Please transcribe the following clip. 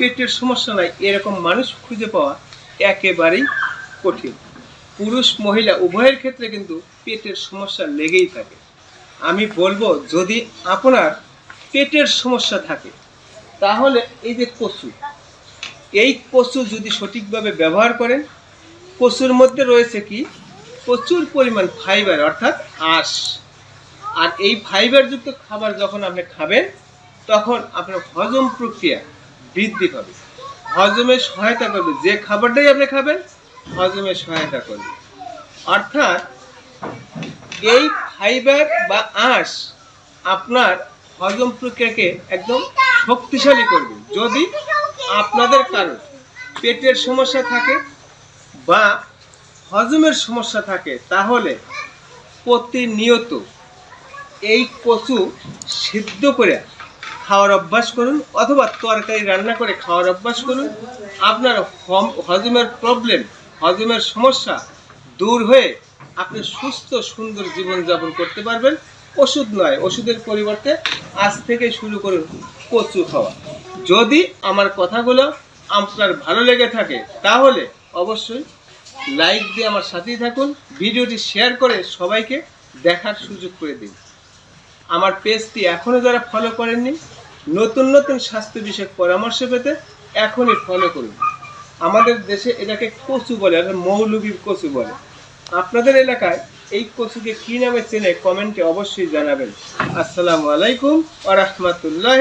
পেটের সমস্যা নাই, এরকম মানুষ খুঁজে পাওয়া একেবারেই কঠিন। পুরুষ, মহিলা, উভয়ের ক্ষেত্রে কিন্তু পেটের সমস্যা লেগেই থাকে। আমি বলব, যদি আপনার পেটের সমস্যা থাকে, তাহলে এই যে কচু, এই কচু যদি সঠিকভাবে ব্যবহার করেন, কচুর মধ্যে রয়েছে কি? প্রচুর পরিমাণ ফাইবার, অর্থাৎ আঁশ। আর এই ফাইবারযুক্ত খাবার যখন আপনি খাবেন, তখন আপনার হজম প্রক্রিয়া বৃদ্ধি পাবে। হজমে সহায়তা করবে। যে খাবারটাই আপনি খাবেন, হজমে সহায়তা করবে। অর্থাৎ এই ফাইবার বা আঁশ আপনার হজম প্রক্রিয়াকে একদম শক্তিশালী করবে। যদি আপনাদের কারও পেটের সমস্যা থাকে বা হজমের সমস্যা থাকে, তাহলে প্রতিনিয়ত এই কচু সিদ্ধ করে খাওয়ার অভ্যাস করুন, অথবা তরকারি রান্না করে খাওয়ার অভ্যাস করুন। আপনার হজমের প্রবলেম হজমের সমস্যা দূর হয়ে আপনি সুস্থ, সুন্দর জীবনযাপন করতে পারবেন। ওষুধ নয়, ওষুধের পরিবর্তে আজ থেকে শুরু করুন কচু খাওয়া। যদি আমার কথাগুলো আপনার ভালো লেগে থাকে, তাহলে অবশ্যই লাইক দিয়ে আমার সাথেই থাকুন। ভিডিওটি শেয়ার করে সবাইকে দেখার সুযোগ করে দিন। আমার পেজটি এখনও যারা ফলো করেননি, নতুন নতুন স্বাস্থ্য বিষয়ক পরামর্শ পেতে এখনই ফলো করুন। আমাদের দেশে এটাকে কচু বলে আর মৌলবীর কচু বলে। আপনাদের এলাকায় এই কচুকে কী নামে চেনে কমেন্টে অবশ্যই জানাবেন। আসসালামু আলাইকুম আ রহমতুল্লাহ